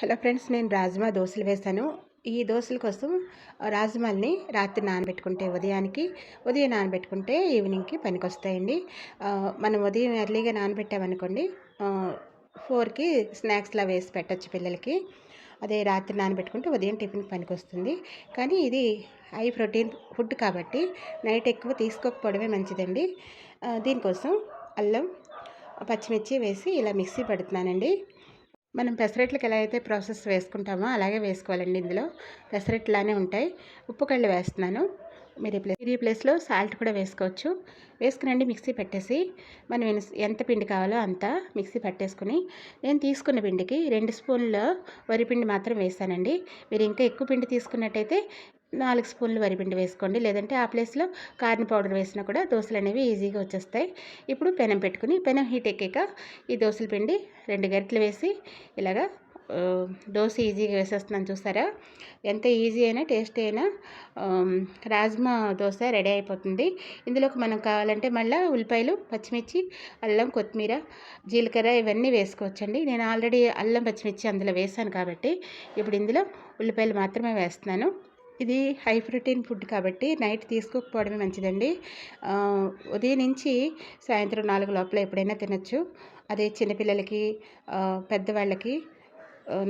Hello friends నేను రాజ్మా దోశలు వేశాను. ఈ దోశల కోసం రాజ్మాల్ని రాత్రి నానబెట్టుకుంటే ఉదయానికి ఉదయం నానబెట్టుకుంటే ఈవినింగ్కి పనికి వస్తాయండి మనం ఉదయం ఎర్లీగా నానబెట్టామనుకోండి ఫోర్కి స్నాక్స్లా వేసి పెట్టచ్చు పిల్లలకి. అదే రాత్రి నానబెట్టుకుంటే ఉదయం టిఫిన్ పనికి వస్తుంది కానీ ఇది హై ప్రోటీన్ ఫుడ్ కాబట్టి నైట్ ఎక్కువ తీసుకోకపోవడమే మంచిదండి. దీనికోసం అల్లం పచ్చిమిర్చి వేసి ఇలా మిక్సీ పెడుతున్నానండి. మనం పెసరట్లకి ఎలా అయితే ప్రాసెస్ వేసుకుంటామో అలాగే వేసుకోవాలండి ఇందులో. పెసరట్లానే ఉంటాయి. ఉప్పు కళ్ళు వేస్తున్నాను. మీరు ఈ ప్లేస్ మీరు ఈ ప్లేస్లో సాల్ట్ కూడా వేసుకోవచ్చు. వేసుకునండి మిక్సీ పెట్టేసి. మనం ఎంత పిండి కావాలో అంత మిక్సీ పట్టేసుకుని. నేను తీసుకున్న పిండికి రెండు స్పూన్ల వరిపిండి మాత్రం వేసానండి. మీరు ఇంకా ఎక్కువ పిండి తీసుకున్నట్టయితే నాలుగు స్పూన్లు వరిపిండి వేసుకోండి. లేదంటే ఆ ప్లేస్లో కార్న్ పౌడర్ వేసినా కూడా దోశలు అనేవి ఈజీగా వచ్చేస్తాయి. ఇప్పుడు పెనం పెట్టుకుని పెనం హీట్ ఎక్కాక ఈ దోశల పిండి రెండు గరిటలు వేసి ఇలాగా దోశ ఈజీగా వేసేస్తున్నాను చూసారా? ఎంత ఈజీ అయినా టేస్టీ అయినా రాజ్మా దోశ రెడీ అయిపోతుంది. ఇందులోకి మనం కావాలంటే మళ్ళీ ఉల్లిపాయలు పచ్చిమిర్చి అల్లం కొత్తిమీర జీలకర్ర ఇవన్నీ వేసుకోవచ్చండి. నేను ఆల్రెడీ అల్లం పచ్చిమిర్చి అందులో వేసాను కాబట్టి ఇప్పుడు ఇందులో ఉల్లిపాయలు మాత్రమే వేస్తున్నాను. ఇది హై ప్రోటీన్ ఫుడ్ కాబట్టి నైట్ తీసుకోకపోవడమే మంచిదండి. ఉదయం నుంచి సాయంత్రం నాలుగు లోపల ఎప్పుడైనా తినచ్చు. అదే చిన్నపిల్లలకి పెద్దవాళ్ళకి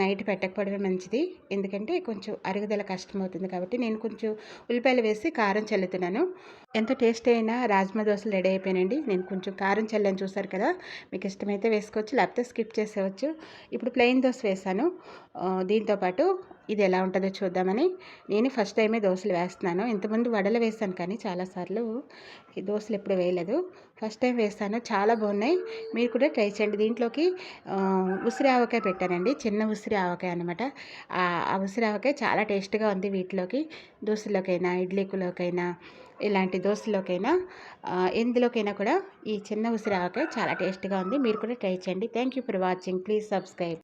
నైట్ పెట్టకపోవడమే మంచిది. ఎందుకంటే కొంచెం అరుగుదల కష్టమవుతుంది కాబట్టి నేను కొంచెం ఉల్లిపాయలు వేసి కారం చల్లుతున్నాను. ఎంతో టేస్ట్ అయినా రాజ్మా దోశలు రెడీ అయిపోయినండి నేను కొంచెం కారం చల్లని చూసారు కదా. మీకు ఇష్టమైతే వేసుకోవచ్చు లేకపోతే స్కిప్ చేసేవచ్చు ఇప్పుడు ప్లెయిన్ దోశ వేసాను. దీంతోపాటు ఇది ఎలా ఉంటుందో చూద్దామని. నేను ఫస్ట్ టైమే దోశలు వేస్తున్నాను. ఇంతకుముందు వడలు వేసాను కానీ చాలాసార్లు ఈ దోశలు ఎప్పుడు వేయలేదు. ఫస్ట్ టైం వేస్తాను. చాలా బాగున్నాయి. మీరు కూడా ట్రై చేయండి. దీంట్లోకి ఉసిరి ఆవకాయ పెట్టానండి. చిన్న ఉసిరి ఆవకాయ అనమాట ఆ ఉసిరి ఆవకాయ చాలా టేస్ట్గా ఉంది వీటిలోకి. దోశలోకైనా ఇడ్లీకులోకైనా ఇలాంటి దోశలోకైనా ఎందులోకైనా కూడా ఈ చిన్న ఉసిరి ఆవకాయ చాలా టేస్ట్గా ఉంది. మీరు కూడా ట్రై చేయండి. Thank you for watching. Please subscribe.